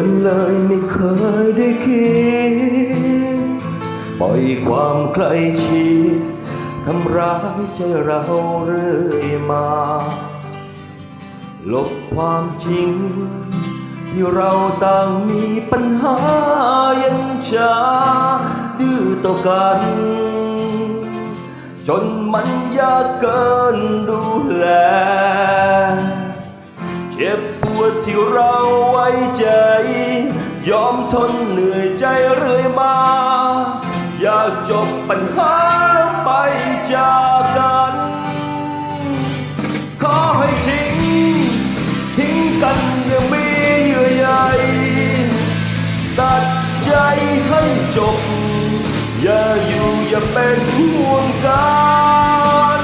อนเลยไม่เคยได้คิด ปล่อยความใกล้ชิดทำร้ายใจเราเรื่อยมา ลบความจริง ที่เราต่างมีปัญหายังชาดื้อต่อกัน จนมันยากเกินดู ที่เราไว้ใจ ยอมทนเหนื่อยใจเรื่อยมา อยากจบปัญหาแล้วไปจากกัน ขอให้ทิ้ง ทิ้งกันยังมีเยื่อใยตัดใจให้จบ อย่าอยู่อย่าเป็นห่วงกัน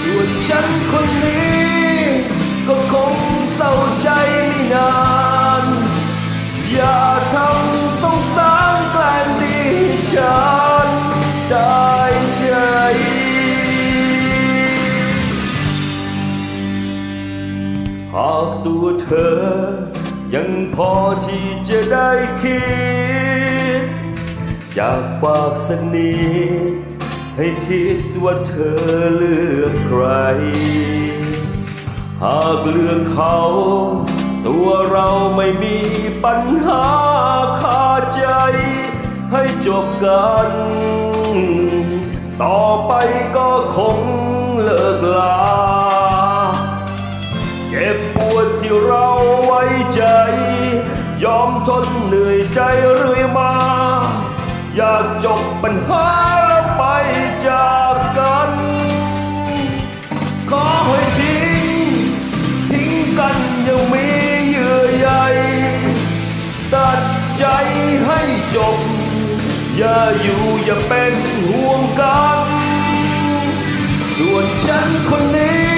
ส่วนฉันคน หากตัวเธอ ยังพอที่จะได้คิด อยากฝากสักนิดให้คิดว่าเธอเลือกใคร หากเลือกเขา ตัวเราไม่มีปัญหาคาใจ ให้จบกัน ต่อไปก็คงเลิกลา อยากจบปัญหาแล้วไปจากกัน ขอให้ทิ้ง ทิ้งกันยังมีเยื่อใยตัดใจให้จบ อย่าอยู่อย่าเป็นห่วงกัน ส่วนฉันคนนี้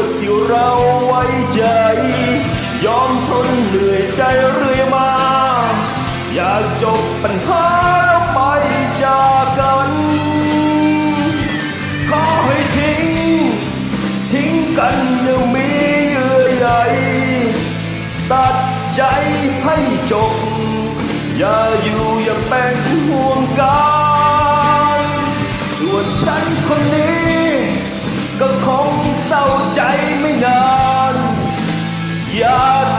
วดที่เราไว้ใจ ยอมทนเหนื่อยใจเรื่อยมา อยากจบปัญหาแล้วไปจากกัน ขอให้ทิ้ง ทิ้งกันยังมีเยื่อใยตัดใจให้จบ อย่าอยู่อย่าเป็น Yeah.